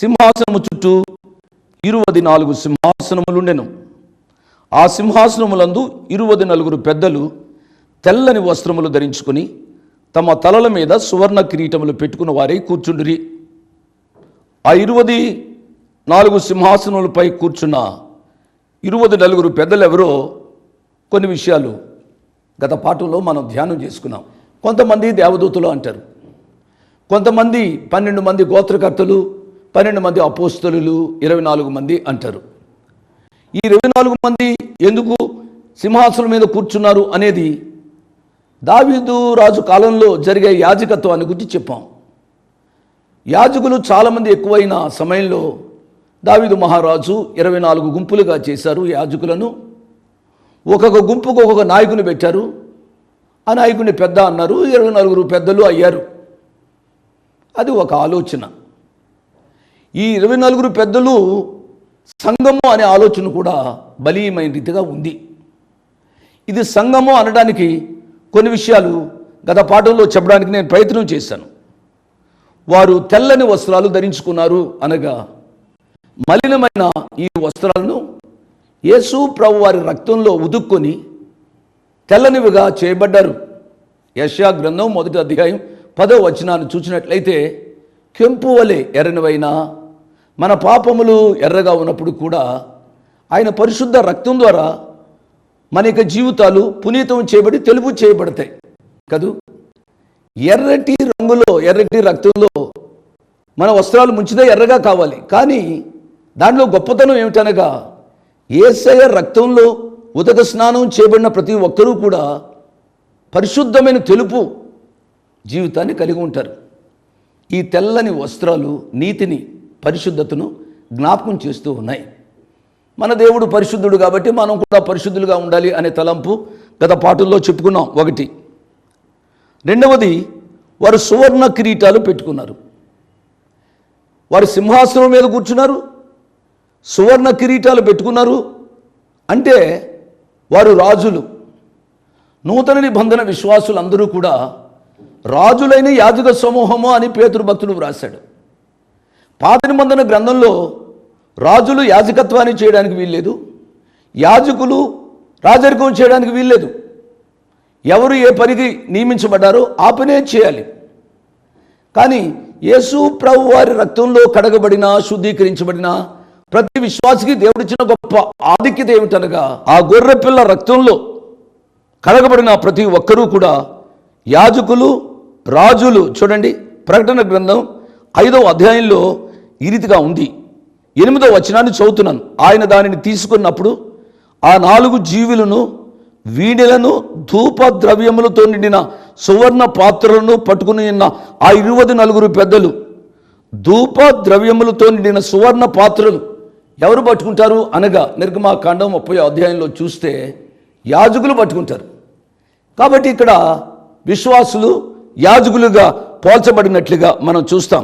సింహాసనము చుట్టూ ఇరువది నాలుగు సింహాసనములుండెను ఆ సింహాసనములందు ఇరువది నలుగురు పెద్దలు తెల్లని వస్త్రములు ధరించుకొని తమ తలల మీద సువర్ణ కిరీటములు పెట్టుకున్న వారే కూర్చుండిరి. ఆ ఇరువది నాలుగు సింహాసనములపై కూర్చున్న ఇరువది నలుగురు పెద్దలు ఎవరో కొన్ని విషయాలు గత పాఠంలో మనం ధ్యానం చేసుకున్నాం. కొంతమంది దేవదూతలు అంటారు. కొంతమంది పన్నెండు మంది గోత్రకర్తలు పన్నెండు మంది అపోస్తలు ఇరవై నాలుగు మంది అంటారు. ఈ ఇరవై నాలుగు మంది ఎందుకు సింహాసనం మీద కూర్చున్నారు అనేది దావీదు రాజు కాలంలో జరిగే యాజకత్వాన్ని గురించి చెప్పాం. యాజకులు చాలామంది ఎక్కువైన సమయంలో దావీదు మహారాజు ఇరవై నాలుగు గుంపులుగా చేశారు యాజకులను. ఒక్కొక్క గుంపుకు ఒక్కొక్క నాయకుని పెట్టారు. ఆ నాయకుని పెద్ద అన్నారు ఇరవై నలుగురు పెద్దలు అయ్యారు. అది ఒక ఆలోచన. ఈ ఇరవై నలుగురు పెద్దలు సంఘము అనే ఆలోచన కూడా బలీయమైన రీతిగా ఉంది. ఇది సంఘము అనడానికి కొన్ని విషయాలు గత పాఠంలో చెప్పడానికి నేను ప్రయత్నం చేశాను. వారు తెల్లని వస్త్రాలు ధరించుకున్నారు అనగా మలినమైన ఈ వస్త్రాలను యేసు ప్రభు వారి రక్తంలో ఉదుక్కొని తెల్లనివిగా చేయబడ్డారు. యశా గ్రంథం మొదటి అధ్యాయం పదో వచనాన్ని చూసినట్లయితే కెంపు వలె ఎర్రనివైనా మన పాపములు ఎర్రగా ఉన్నప్పుడు కూడా ఆయన పరిశుద్ధ రక్తం ద్వారా మన యొక్క జీవితాలు పునీతం చేయబడి తెలుపు చేయబడతాయి. కదూ? ఎర్రటి రంగులో ఎర్రటి రక్తంలో మన వస్త్రాలు ముంచితే ఎర్రగా కావాలి. కానీ దాంట్లో గొప్పతనం ఏమిటనగా ఏసయ రక్తంలో ఉదక స్నానం చేయబడిన ప్రతి ఒక్కరూ కూడా పరిశుద్ధమైన తెలుపు జీవితాన్ని కలిగి ఉంటారు. ఈ తెల్లని వస్త్రాలు నీతిని పరిశుద్ధతను జ్ఞాపకం చేస్తూ ఉన్నాయి. మన దేవుడు పరిశుద్ధుడు కాబట్టి మనం కూడా పరిశుద్ధులుగా ఉండాలి అనే తలంపు గత పాటల్లో చెప్పుకున్నాం ఒకటి. రెండవది వారు సువర్ణ కిరీటాలు పెట్టుకున్నారు. వారు సింహాసనం మీద కూర్చున్నారు సువర్ణ కిరీటాలు పెట్టుకున్నారు. అంటే వారు రాజులు. నూతన నిబంధన విశ్వాసులందరూ కూడా రాజులైన యాజక సమూహము అని పేతురు భక్తులు వ్రాశాడు. పాత నిబంధన గ్రంథంలో రాజులు యాజకత్వాన్ని చేయడానికి వీల్లేదు యాజకులు రాజరికం చేయడానికి వీల్లేదు. ఎవరు ఏ పనికి నియమించబడ్డారో ఆ పనే చేయాలి. కానీ యేసు ప్రభు వారి రక్తంలో కడగబడిన శుద్ధీకరించబడిన ప్రతి విశ్వాసికి దేవుడిచ్చిన గొప్ప ఆధిక్యత ఏమిటనగా ఆ గొర్రె పిల్ల రక్తంలో కడగబడిన ప్రతి ఒక్కరూ కూడా యాజకులు రాజులు చూడండి ప్రకటన గ్రంథం ఐదవ అధ్యాయంలో ఈ రీతిగా ఉంది. ఎనిమిదో వచనాన్ని చదువుతున్నాను. ఆయన దానిని తీసుకున్నప్పుడు ఆ నాలుగు జీవులను వీణెలను ధూప ద్రవ్యములతో నిండిన సువర్ణ పాత్రలను పట్టుకుని ఉన్న ఆ ఇరువది నలుగురు పెద్దలు ధూప ద్రవ్యములతో నిండిన సువర్ణ పాత్రలు ఎవరు పట్టుకుంటారు అనగా నిర్గమాకాండం ముప్పై అధ్యాయంలో చూస్తే యాజకులు పట్టుకుంటారు. కాబట్టి ఇక్కడ విశ్వాసులు యాజకులుగా పోల్చబడినట్లుగా మనం చూస్తాం.